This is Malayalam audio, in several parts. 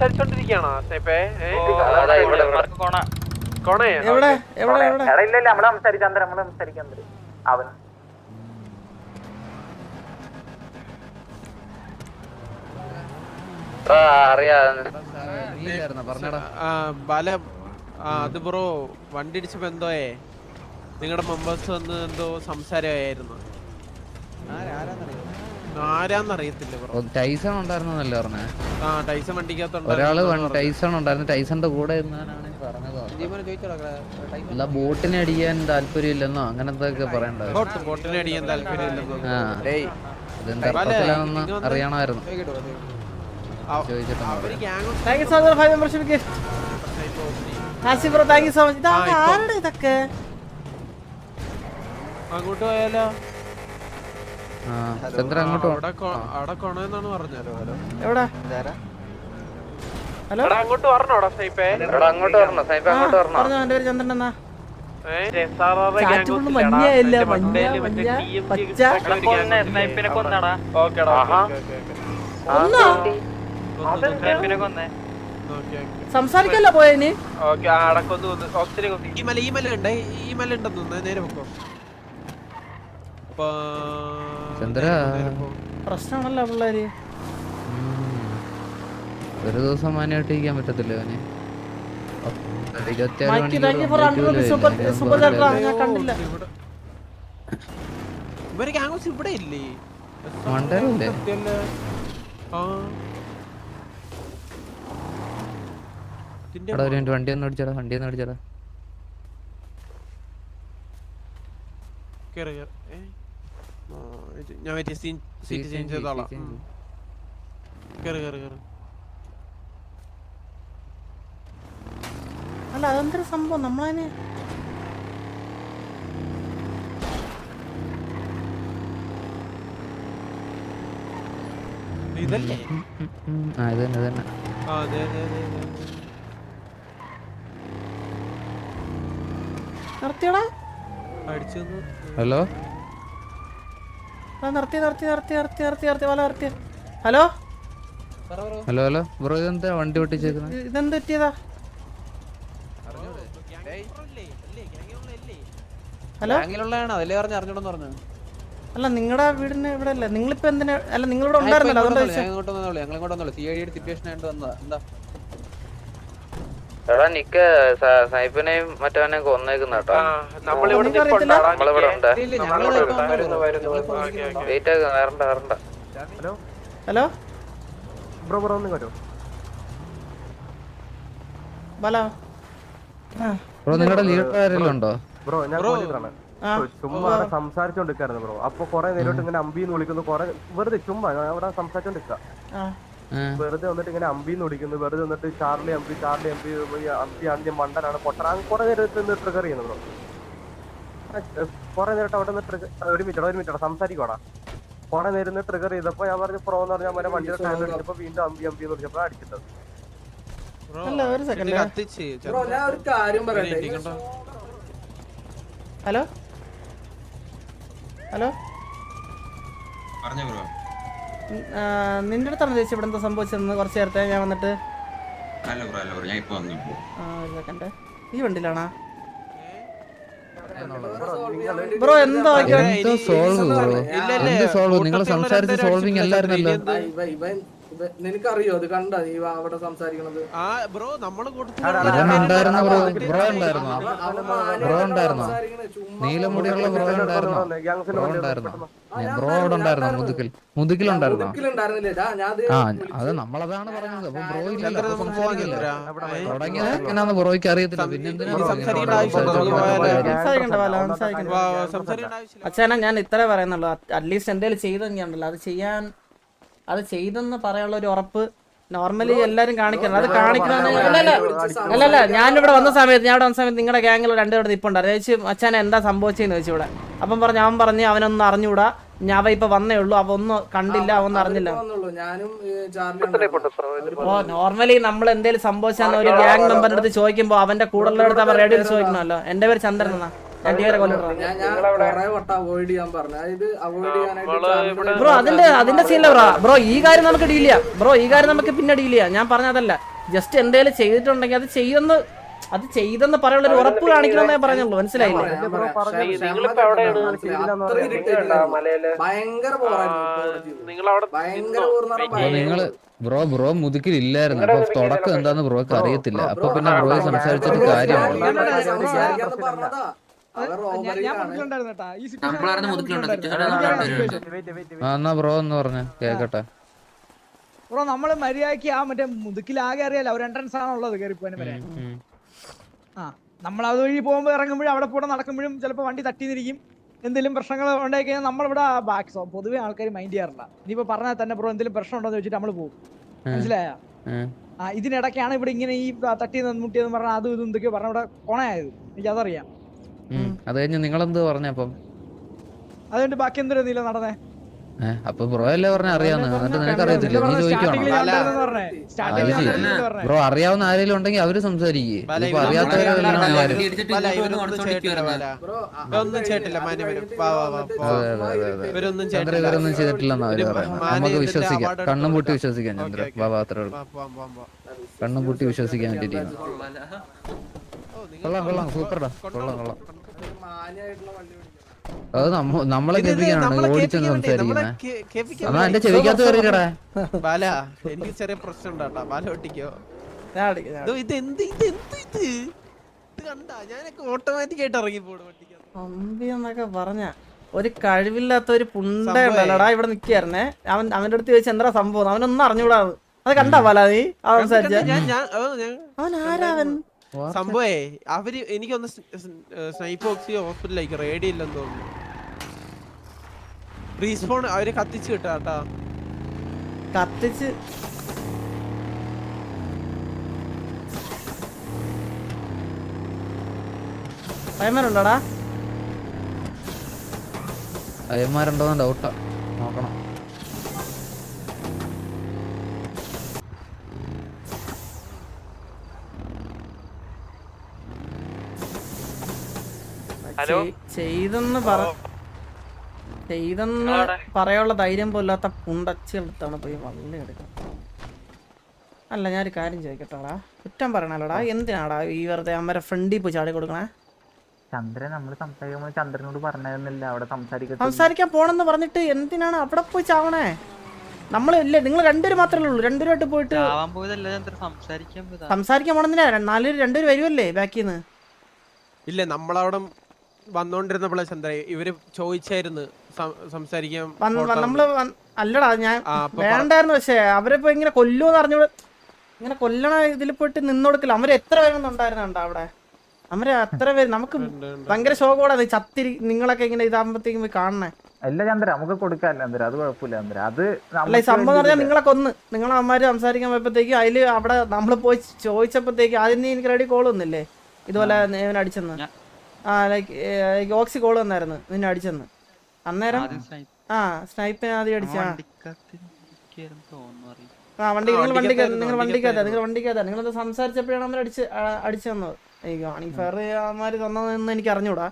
സംസാരിച്ചോണ്ടിരിക്കണോ സ്നേപ്പേ കൊണേ? എവിടെ? എവിടെ എവിടെ? എടാ ഇല്ല ഇല്ല നമ്മൾ സംസാരിക്കാൻ തരാം നമ്മൾ സംസാരിക്കാൻ തരും അവൻ. ബല അത് ബ്രോ വണ്ടി ഇടിച്ചപ്പോ എന്തോ നിങ്ങളുടെ മെമ്പേഴ്സ് വന്ന് എന്തോ സംസാരമായിരുന്നു. ആരാ ടൈസൺ ഉണ്ടായിരുന്നല്ലേ പറഞ്ഞേ? ആ ടൈസൺ വണ്ടിക്കകത്തുണ്ട് ഒരാൾ വൺ- ടൈസൺ ഉണ്ടായിരുന്നു. ടൈസന്റെ കൂടെ ഇരുന്നാണ് പറഞ്ഞത്. ബോട്ടിനെ അടിക്കാൻ താല്പര്യമില്ലെന്നോ? അങ്ങനത്തെ ആ അതെന്താ അർത്ഥത്തിലാണെന്ന് അറിയണമായിരുന്നു. ചോദിച്ചിട്ടുണ്ട് അങ്ങോട്ട് പോയാലോ? ചന്ദ്ര അങ്ങോട്ട് എവിടെ? ഹലോ? എടാ അങ്ങോട്ട് സ്നേപ്പേ അങ്ങോട്ട് വരണം. അങ്ങോട്ട് വരണം. പറഞ്ഞോ എന്റെ പേര് ചന്ദ്രൻ എന്നാ. സംസാരിക്കല്ലോ പോയതിന്. ഈ മല ഈ മല ഉണ്ട് ഈ മല ഉണ്ടെന്ന് നേരെ പൊക്കോ അപ്പൊ ചന്ദ്ര. നേരെ പോ. പ്രശ്നമാണല്ലോ പിള്ളേര്. ഒരു ദിവസം മാനായിട്ട് ഇരിക്കാൻ പറ്റത്തില്ല അവന്? ഇവിടെ ഇല്ലേ? വണ്ടി ഒന്ന് അടിച്ചടാ വണ്ടി ഒന്ന് അടിച്ചടാ കേറ് കേറ്. ഞാൻ മറ്റേ സീൻ സീറ്റ് ചേഞ്ച് ചെയ്തോളാം. കേറ് കേറ് കേറ് അല്ല അതെന്തൊരു സംഭവം നമ്മളതിന് ഇതല്ലേ ഉം, ഉം, ഉം. ആ ഇത് തന്നെ തന്നെ ആ അതെ അതെ അതെ അതെ, അതെ. നിർത്തിയടാ അടിച്ചു ഹലോ നിർത്തി നിർത്തി നിർത്തി നിർത്തി നിർത്തി നിർത്തി വല നിർത്തി. ഹലോ? Hello hello. ബ്രോ ഇതെന്താ വണ്ടി ഒട്ടിച്ചേക്കുന്നത് ഇ- ഇതെന്ത് പറ്റിയതാ? ഹലോ? അല്ല നിങ്ങളുടെ വീടിന് ഇവിടെ അല്ലേ നിങ്ങളിപ്പോ എന്തിനാ അല്ല നിങ്ങളിവിടെ ഉണ്ടായിരുന്നല്ലോ അതുകൊണ്ട് എടാ നിക്ക് സൈഫിനെയും മറ്റവനെയും കൊന്നേക്കുന്ന കേട്ടോ. ആ, നമ്മളിവിടെ ഉണ്ട്. വെയിറ്റ് ആക്ക് വരണ്ട വരണ്ട. ഹലോ? ബ്രോ ബ്രോ ഒന്ന് വരൂ ബല ബ്രോ നിങ്ങളുടെ ഉണ്ടോ ബ്രോ ഞാൻ. ആ. ചുമ്മാ സംസാരിച്ചോണ്ടിരിക്കായിരുന്നു ബ്രോ. അപ്പൊ കൊറേ നേരിട്ട് ഇങ്ങനെ അമ്പിന്ന് വിളിക്കുന്നു. കൊറേ വെറുതെ ചുമ്മാ ഞാൻ അവിടെ സംസാരിച്ചോണ്ടിരിക്ക. വെറുതെ വന്നിട്ട് ഇങ്ങനെ അമ്പിന്ന് വിളിക്കുന്നു. വെറുതെ വന്നിട്ട് ചാർലി അമ്പി ചാർലി അമ്പി അമ്പി ആദ്യം മണ്ടനാണ്. പൊട്ടനാ കൊറേ നേരത്തെ നിന്ന് ട്രിഗർ ചെയ്യുന്നു ബ്രോ കൊറേ നേരം അവിടെ നിന്ന് ട്രിഗർ ഒരു മിനിറ്റ് ഒരു മിനിറ്റ് സംസാരിക്കോടാ കൊറേ നേരം ട്രിഗർ ചെയ്തപ്പോ ഞാൻ പറഞ്ഞു പ്രോ എന്ന് പറഞ്ഞാൽ മറ്റേ വണ്ടിയുടെ ടാങ്ക് അടിച്ചപ്പോ വീണ്ടും അമ്പി അമ്പി എന്ന് പറഞ്ഞപ്പോ അടിച്ചിട്ടത്. ബ്രോ, അല്ല, ഒരു second. ഇത് ബ്രോ ഞാൻ ഒരു കാര്യം ഇങ്ങനെ ഹലോ ഹലോ? പറഞ്ഞു ബ്രോ നിന്റെ അടുത്താണ് ചേച്ചി ഇവിടെ എന്താ സംഭവിച്ചതെന്ന് കുറച്ച് നേരത്തെ ഞാൻ വന്നിട്ട്. അല്ല ബ്രോ അല്ല ബ്രോ ഞാൻ ഇപ്പൊ വന്നു ഇപ്പോ ആ ഒരു സെക്കൻഡ് ഈ വണ്ടിയിലാണാ? ബ്രോ എന്താ സോൾവ് നിങ്ങൾ സംസാരിച്ച് സോൾവിങ് അല്ലായിരുന്നല്ലോ. നിനക്കറിയോ? അത് കണ്ട നീ അവിടെ സംസാരിക്കണത്. ആ ബ്രോ നമ്മളെ ബ്രോ? ബ്രോ ഉണ്ടായിരുന്നോ? ബ്രോ മാന്യമായിട്ടാണ് ഉണ്ടായിരുന്നോ? സംസാരിക്കണത്, നീലമുടിയുള്ള ബ്രോ ഉണ്ടായിരുന്നോ? ബ്രോ ഉണ്ടായിരുന്നോ? ബ്രോ അവിടെ ഉണ്ടായിരുന്നോ? മുതുകിൽ മുതുകിലുണ്ടായിരുന്നോ ഞാൻ അത് ആ വിളിച്ച് അത് നമ്മളതാണ് പറഞ്ഞത്. അപ്പൊ ബ്രോ ഇല്ലല്ലോ സംസാരിക്കില്ല. എങ്ങനെയാന്ന് ബ്രോയ്ക്ക് അറിയത്തില്ല. പിന്നെ. അച്ഛനാ ഞാൻ ഇത്രേ പറയുന്നുള്ളൂ. അറ്റ്ലീസ്റ്റ് എന്തെങ്കിലും ചെയ്തെങ്കിലുണ്ടല്ലോ അത് ചെയ്യാൻ അത് ചെയ്തെന്ന് പറയാനുള്ള ഒരു ഉറപ്പ് നോർമലി എല്ലാരും കാണിക്കണം. അത് കാണിക്കണം അല്ലല്ല ഞാനിവിടെ വന്ന സമയത്ത് ഞാൻ ഇവിടെ വന്ന സമയത്ത് നിങ്ങളുടെ ഗ്യാങ്ങിൽ രണ്ടുപേരുടെ നിപ്പുണ്ടായിരുന്നു ചോദിച്ചു അച്ഛനെ എന്താ സംഭവിച്ചെന്ന് ചോദിച്ചു ഇവിടെ. അപ്പം പറഞ്ഞു അവൻ പറഞ്ഞു അവനൊന്നും അറിഞ്ഞൂടാ ഞാൻ അവ ഇപ്പൊ വന്നേ ഉള്ളൂ. അവ ഒന്നും കണ്ടില്ല അറിഞ്ഞില്ല ഞാനും ഏ, ചാർലി ഓ നോർമലി നമ്മൾ എന്തേലും സംഭവിച്ചാൽ ഒരു ഗ്യാങ് മെമ്പറിന്റെ അടുത്ത് ചോദിക്കുമ്പോ അവന്റെ കൂടെ അടുത്ത് അവൻ റേഡിയോയിൽ ചോദിക്കണമല്ലോ. എന്റെ പേര് ചന്ദ്രൻ എന്നാ. ഞാൻ ഡിയറെ ഞാൻ ഞാൻ അവോയ്ഡ് ചെയ്യാൻ പറഞ്ഞു. അതായത് അവോയ്ഡ് ചെയ്യാനായിട്ട് ബ്രോ അതിന്റെ അതിന്റെ സീനില്ല ബ്രോ. ബ്രോ ഈ കാര്യം നമുക്ക് ഡീൽ ചെയ്യാം. ബ്രോ ഈ കാര്യം നമുക്ക് പിന്നെ ഡീൽ ചെയ്യാം. ഞാൻ പറഞ്ഞതല്ല ജസ്റ്റ് എന്തേലും ചെയ്തിട്ടുണ്ടെങ്കിൽ അത് ചെയ്യുന്ന അത് ചെയ്തെന്ന് പറയാനുള്ള ഒരു ഉറപ്പ് കാണിക്കണമെന്നേ പറഞ്ഞുള്ളൂ. മനസ്സിലായില്ലേ? നിങ്ങൾ ബ്രോ ബ്രോ മുതുക്കിലില്ലായിരുന്നു. അപ്പൊ തുടക്കം എന്താന്ന് ബ്രോക്ക് അറിയത്തില്ല. അപ്പൊ പിന്നെ ബ്രോയെ സംസാരിച്ചിട്ട് കാര്യമാണ് എന്നാ ബ്രോ എന്ന് പറഞ്ഞ കേക്കട്ടെ. ബ്രോ നമ്മൾ മര്യാദയ്ക്ക് ആ മറ്റേ മുതുക്കിലാകെ അറിയാലോ ഒരു എൻട്രൻസ് ആണുള്ളത് കയറിപ്പോനെ വരെ. ആ നമ്മൾ അതുവഴി പോകുമ്പോൾ ഇറങ്ങുമ്പോഴും അവിടെ കൂടെ നടക്കുമ്പോഴും ചിലപ്പോൾ വണ്ടി തട്ടിന്നിരിക്കും. എന്തെങ്കിലും പ്രശ്നങ്ങൾ ഉണ്ടായി കഴിഞ്ഞാൽ നമ്മളിവിടെ ബാക്ക് സോ പൊതുവെ ആൾക്കാർ മൈൻഡ് ചെയ്യാറില്ല. ഇനിയിപ്പോ പറഞ്ഞാൽ തന്നെ ബ്രോ എന്തെങ്കിലും പ്രശ്നം ഉണ്ടോ എന്ന് വെച്ചിട്ട് നമ്മൾ പോകും മനസ്സിലായ. ആ ഇതിനിടയ്ക്കാണ് ഇവിടെ ഇങ്ങനെ ഈ തട്ടി മുട്ടിയെന്ന് പറഞ്ഞാൽ അതും ഇതും എന്തൊക്കെയോ പറഞ്ഞ ഇവിടെ കൊണയായത്. എനിക്ക് അതറിയാം. അത് കഴിഞ്ഞ് നിങ്ങളെന്ത് പറഞ്ഞപ്പം അതുകൊണ്ട് ബാക്കി എന്തൊരു നടന്നേ? ഏഹ് അപ്പൊ ബ്രോ അല്ലേ പറഞ്ഞ അറിയാന്ന്. എന്നിട്ട് നിനക്ക് അറിയത്തില്ല നീ ചോദിക്കണം ബ്രോ അറിയാവുന്ന ആരെങ്കിലും ഉണ്ടെങ്കിൽ അവർ സംസാരിക്കേ. ഇപ്പൊ ബാല, ഇവരൊന്നും ചെയ്തിട്ടില്ലെന്ന് അവർ പറയാം പറയുന്നത് നമുക്ക് വിശ്വസിക്കാം. കണ്ണും പൂട്ടി വിശ്വസിക്കാം ചന്ദ്ര. ബാബാ അത്രേ ഉള്ളൂ. കണ്ണും പൂട്ടി വിശ്വസിക്കാൻ വേണ്ടിട്ടാണ് കൊള്ളാം കൊള്ളാം. സൂപ്പർടാ കൊള്ളാം കൊള്ളാം. അത് നമ്മ- നമ്മളെ കേൾപ്പിക്കാനാണ്? നമ്മളെ ഓടിച്ചെന്ന് നമ്മളെ സംസാരിക്കുന്നത് വേണ്ടി. എന്റെ ചെവിക്കകത്ത് ബാല എനിക്ക് ചെറിയ പ്രശ്നം ഉണ്ടാട്ടാ ബാല ഒട്ടിക്കോ? ഞാൻ അടിക്കാം, ഞാൻ ഇത് എന്ത് ഇത് എന്ത് ഇത്? ഇത് കണ്ടാ? ഞാനൊക്കെ ഓട്ടോമാറ്റിക് ആയിട്ട് ഇറങ്ങി പോടും ഒട്ടിക്കാൻ. അമ്പി എന്നൊക്കെ പറഞ്ഞ ഒരു കഴിവില്ലാത്ത ഒരു പുണ്ട ഉണ്ടല്ലടാ ഉണ്ടല്ലോടാ ഇവിടെ നിക്കായിരുന്നേ. അവൻ അവന്റെ അടുത്ത് ചോദിച്ചു എന്താ സംഭവം? അവനൊന്നും അറിഞ്ഞൂടാ അത്. കണ്ടാ പല നീ അവൻ സംസാരിച്ച. ഞാൻ ഞാൻ അവൻ ആരാ അവൻ? സംഭവേ അവർ എനിക്കൊന്ന് സ്നൈപ്പ് ബോക്സി ഹോസ്പിറ്റലിലേക്ക് റേഡി ഇല്ലെന്ന് തോന്നുന്നു. റീസ്പോൺ അവർ കത്തിച്ച് കിട്ടാട്ടാ കത്തിച്ച്. പയ്യന്മാരുണ്ടോടാ? അയ്യന്മാരുണ്ടോന്ന് ഡൗട്ടാ നോക്കണം. ചെയ്തെന്ന് പറ ചെയ്തെന്ന് പറയാനുള്ള ധൈര്യം പോലാത്ത പുണ്ടച്ചെടുത്താണ് പോയി വള്ളി എടുക്കുന്നത് അല്ല ഞാനൊരു കാര്യം ചോദിക്കട്ടോടാ. കുറ്റം പറയണല്ലോടാ. എന്തിനാടാ ഈ വെറുതെ അമ്മരെ ഫ്രണ്ടിൽ പോയി ചാടി കൊടുക്കണേ? ചന്ദ്രൻ നമ്മൾ സംസാരിക്കുമ്പോൾ ചന്ദ്രനോട് പറഞ്ഞില്ല അവിടെ സംസാരിക്കട്ടെ സംസാരിക്കാൻ പോണെന്ന് പറഞ്ഞിട്ട് എന്തിനാണ് അവിടെ പോയി ചാവണേ? നമ്മൾ ഇല്ലേ നിങ്ങൾ രണ്ടുപേര് മാത്രമേ ഉള്ളൂ. രണ്ടുപേരായിട്ട് പോയിട്ട് സംസാരിക്കാൻ പോണെന്നില്ല നാലുപേര് രണ്ടുപേര് വരുമല്ലേ ബാക്കിന്ന്? ഇല്ല നമ്മളവിടെ വന്നോണ്ടിരുന്നപ്പോഴേ ചന്ദ്ര ഇവർ ചോദിച്ചായിരുന്നു സംസാരിക്കാം സംസാരിക്കാൻ നമ്മൾ അല്ലടാ ഞാൻ വേണ്ടായിരുന്നു പക്ഷേ അവരിപ്പോ ഇങ്ങനെ കൊല്ലുമെന്ന് അറിഞ്ഞു ഇങ്ങനെ കൊല്ലണ ഇതിൽ പോയിട്ട് നിന്നൊടുക്കില്ല. അവർ എത്ര പേരൊന്നുണ്ടായിരുന്നുണ്ടോ അവിടെ? അവർ അത്ര പേര് നമുക്ക്. ഭയങ്കര ശോകോടാ ചത്തിരി നിങ്ങളൊക്കെ ഇങ്ങനെ ഇതാകുമ്പോഴത്തേക്കും പോയി കാണണേ. അല്ല ചന്ദ്ര നമുക്ക് കൊടുക്കാല്ല ചന്ദ്ര. അത് കുഴപ്പമില്ല ചന്ദ്ര. അത് അല്ല ഈ സംഭവം പറഞ്ഞാൽ നിങ്ങളെ കൊന്ന്. നിങ്ങളെ അമ്മമാര് സംസാരിക്കാൻ പോയപ്പോഴത്തേക്കും അതിൽ അവിടെ നമ്മൾ പോയി ചോദിച്ചപ്പോഴത്തേക്ക് ആദ്യം നീ എനിക്ക് റെഡി കോൾ ഒന്നില്ലേ ഇതുപോലെ അടിച്ചെന്ന്. ആ ലൈക്ക് ഓക്സി കോൾ വന്നായിരുന്നു. നിന്നെ അടിച്ചെന്ന്. അന്നേരം ആ സ്നൈപ്പിനെ ആദ്യം അടിച്ചാ ആ വണ്ടി നിങ്ങൾ വണ്ടിക്കകത്ത് നിങ്ങൾ വണ്ടിക്കകത്ത് നിങ്ങൾ വണ്ടിക്കകത്ത് നിങ്ങൾ സംസാരിച്ചപ്പോഴാണ് അവർ അടിച്ച് അടിച്ചു തന്നത്. ഈ വാണിംഗ് ഫയർ അവന്മാർ തന്നതെന്ന് എനിക്ക് അറിഞ്ഞൂടാ.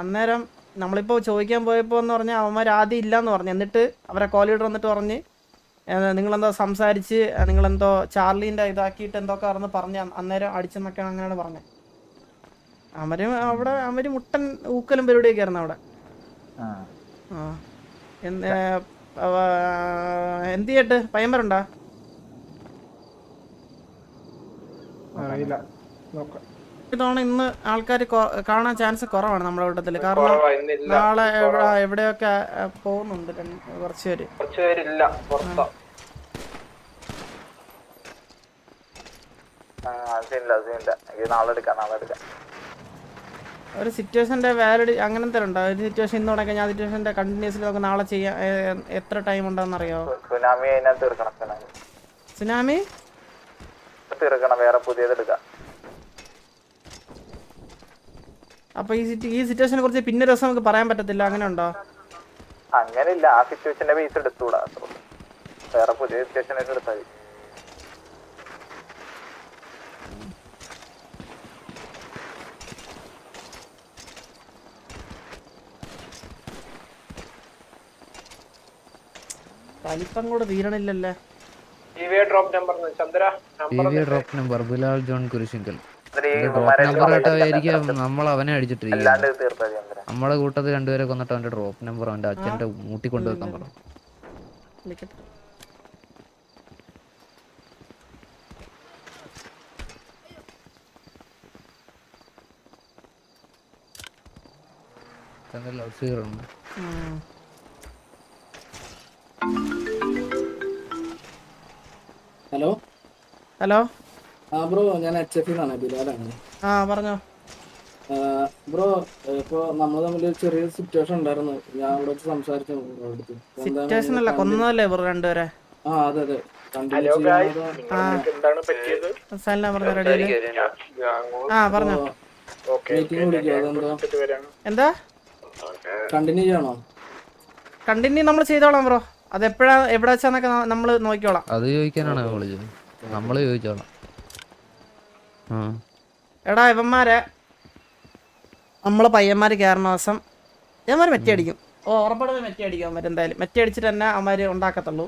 അന്നേരം നമ്മളിപ്പോൾ ചോദിക്കാൻ പോയപ്പോൾ എന്ന് പറഞ്ഞാൽ അവന്മാർ ആദ്യം ഇല്ലയെന്ന് പറഞ്ഞു. എന്നിട്ട് അവരെ കോൾ ലീഡർ വന്നിട്ട് പറഞ്ഞ് നിങ്ങൾ നിങ്ങളെന്തോ സംസാരിച്ച് നിങ്ങൾ നിങ്ങളെന്തോ ചാർലീന്റെ ഇതാക്കിയിട്ട് എന്തൊക്കെ ആണെന്ന് പറഞ്ഞ് അന്നേരം അടിച്ചെന്നൊക്കെയാണ് അങ്ങനെയാണ് പറഞ്ഞത്. അവർ അവിടെ അവർ മുട്ടൻ ഊക്കലും പരിപാടിയൊക്കെ ആയിരുന്നു അവിടെ. ആ. ആ. എന്ത് ചെയ്യട്ട്? പയ്യന്മാരുണ്ടാ? ഇതാണ് ഇന്ന് ആൾക്കാർ കാണാൻ ചാൻസ് കുറവാണ് നമ്മുടെ കൂട്ടത്തിൽ. കാരണം നാളെ എവിടെ എവിടെയൊക്കെ പോകുന്നുണ്ട് കുറച്ചുപേര്. കുറച്ച് പേര് അതില്ല. എനിക്ക് നാളെ എടുക്കാം നാളെ എടുക്കാം. ഒരു സിറ്റുവേഷന്റെ വാലിഡ് അങ്ങനത്തെ ഉണ്ടോ? ഒരു സിറ്റുവേഷൻ ഇന്ന് തുടങ്ങി ഞാൻ സിറ്റുവേഷന്റെ കണ്ടിന്യൂസ്ലി നമുക്ക് നാളെ ചെയ്യാൻ എത്ര ടൈം ഉണ്ടെന്ന് അറിയോ സുനാമി അതിനകത്ത് തീർക്കണം സുനാമി. തീർക്കണം വേറെ പുതിയതെടുക്കാം അപ്പൊ ഈ ഈ സിറ്റുവേഷനെ കുറിച്ച് പിന്നെ ഒരു ദിവസം നമുക്ക് പറയാൻ പറ്റത്തില്ല. അങ്ങനെ ഉണ്ടോ? അങ്ങനെയില്ല. ആ സിറ്റുവേഷന്റെ ബേസ് എടുത്തുകൂടാ വേറെ പുതിയ സിറ്റുവേഷൻ എടുത്താൽ വലിപ്പം കൂടെ തീരണില്ലല്ലേ drop number Bilal John Kurishingal. നമ്മൾ അവനെ നമ്മളെ കൂട്ടത്തിൽ രണ്ടുപേരെ കൊന്നിട്ട് അവന്റെ ഡ്രോപ്പ് നമ്പർ അവന്റെ അച്ഛന്റെ മൂട്ടി കൊണ്ടുവെക്കാൻ പറഞ്ഞു ലൗഡ് സ്പീക്കർ ഉണ്ട്. ഹലോ? ആ ബ്രോ ഞാൻ എച്ച് എഫ് ആണ് ബിലാലാണ്. ആ പറഞ്ഞോ. ബ്രോ ഇപ്പൊ നമ്മൾ തമ്മിൽ ഒരു ചെറിയ സിറ്റുവേഷൻ ഉണ്ടായിരുന്നു. ഞാൻ ഇവിടെ വെച്ച് സംസാരിച്ചു അടുത്ത്. സിറ്റുവേഷൻ അല്ല കൊന്നതല്ലേ ബ്രോ രണ്ടുപേരെ? ആ അതെ അതെ. എന്താ? കണ്ടിന്യൂ ചെയ്യണോ? കണ്ടിന്യൂ നമ്മൾ ചെയ്തോളാം ബ്രോ. അത് എപ്പോഴാ എവിടെ വെച്ചാന്നൊക്കെ നമ്മൾ നോക്കിക്കോളാം. അത് ചോദിക്കാനാണ് വിളിച്ചത്? നമ്മൾ ചോദിച്ചോളാം. എടാ ഇവന്മാരെ. നമ്മളെ പയ്യന്മാര് കയറുന്ന ദിവസം ഇവന്മാര് മെറ്റി അടിക്കും ഓ ഉറപ്പടുന്ന മെറ്റി അടിക്കും അവന്മാര് എന്തായാലും. മെറ്റി അടിച്ചിട്ട് തന്നെ അവന്മാര് ഉണ്ടാക്കത്തുള്ളൂ.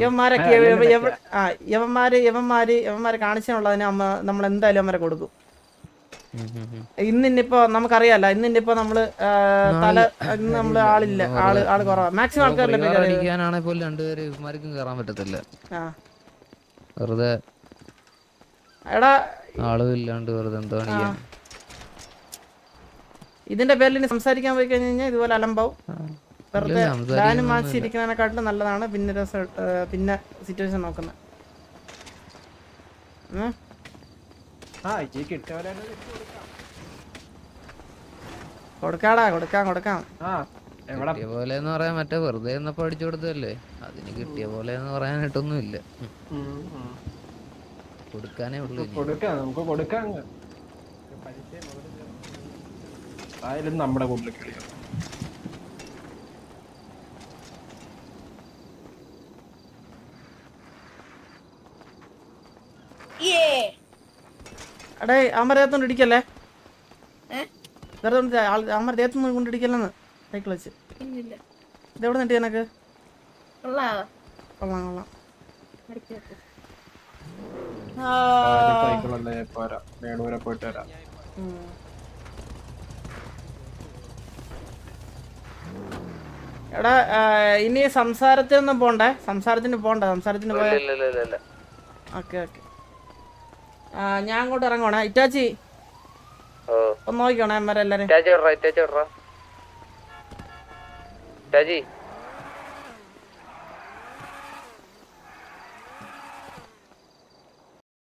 യവന്മാരൊക്കെ ഇവ- ഇവ- ആ യവന്മാര് യവന്മാര് ഇവന്മാര് കാണിച്ചുള്ളതിന് അമ്മ നമ്മൾ എന്തായാലും അവന്മാരെ കൊടുക്കും. ഇന്നിപ്പോ ഇന്നിപ്പോ നമുക്കറിയാലോ ഇന്നിന്നിപ്പോ നമ്മൾ തല ഇന്ന് നമ്മൾ ആളില്ല. ആൾ ആൾ കുറവാ. മാക്സിമം ആൾക്കാരില്ല രണ്ടുപേരും ഇവന്മാർക്കും കയറാൻ പറ്റത്തില്ല. ആ. വെറുതെ എടാ ആളും ഇല്ലാണ്ട് വെറുതെ എന്തോ കാണിക്കാൻ ഇതിന്റെ പേരിൽ ഇനി സംസാരിക്കാൻ പോയി കഴിഞ്ഞ് കഴിഞ്ഞാൽ ഇതുപോലെ അലമ്പാവും. വെറുതെ ഞാനും സംസാരിക്കുന്നൊന്നുമില്ല. ഡാനും മാച്ച് ഇരിക്കുന്നതിനെക്കാട്ടിലും നല്ലതാണ് പിന്നെ പിന്നെ സിറ്റുവേഷൻ നോക്കുന്നത്. കൊടുക്കാടാ കൊടുക്കാം കൊടുക്കാം. കിട്ടിയ പോലെ എന്ന് പറയാൻ മറ്റേ വെറുതെ എന്നപ്പോ അടിച്ചു കൊടുത്തതല്ലേ? അതിന് കിട്ടിയ പോലെ എന്ന് പറയാനായിട്ടൊന്നും ഇല്ല കൊടുക്കാനേ ഉള്ളൂ ഇനി. കൊടുക്കാം നമുക്ക് കൊടുക്കാം. ആയാലും നമ്മുടെ കൂടുതൽ കളിയാണ് അടേ അമ്മ ദേഹത്തോണ്ട് ഇടിക്കല്ലേ? വെറുതെ അമ്മ ദേഹത്തൊന്നും കൊണ്ടിടിക്കല്ലെന്ന് സൈക്കിൾ വെച്ച്. ഇതെവിടെ നിട്ടി എനക്ക് കൊള്ളാം കൊള്ളാം. ആ. സൈക്കിളല്ലേ പോരാ. മേടൂരെ പോയിട്ട് വരാം. എടാ ഇനി സംസാരത്തിനൊന്നും പോണ്ടേ? സംസാരത്തിന് പോണ്ട? സംസാരത്തിന് പോയ ഇല്ല ഇല്ല ഇല്ല ഇല്ല. Okay okay. ഞാൻ അങ്ങോട്ട് ഇറങ്ങണേ ഇറ്റാച്ചി. ഓ. ഒന്ന് നോക്കിക്കോണേ അമ്മരെല്ലാരും ഇറ്റാച്ചി വിടറാ ഇറ്റാച്ചി വിടറാ ഇറ്റാച്ചി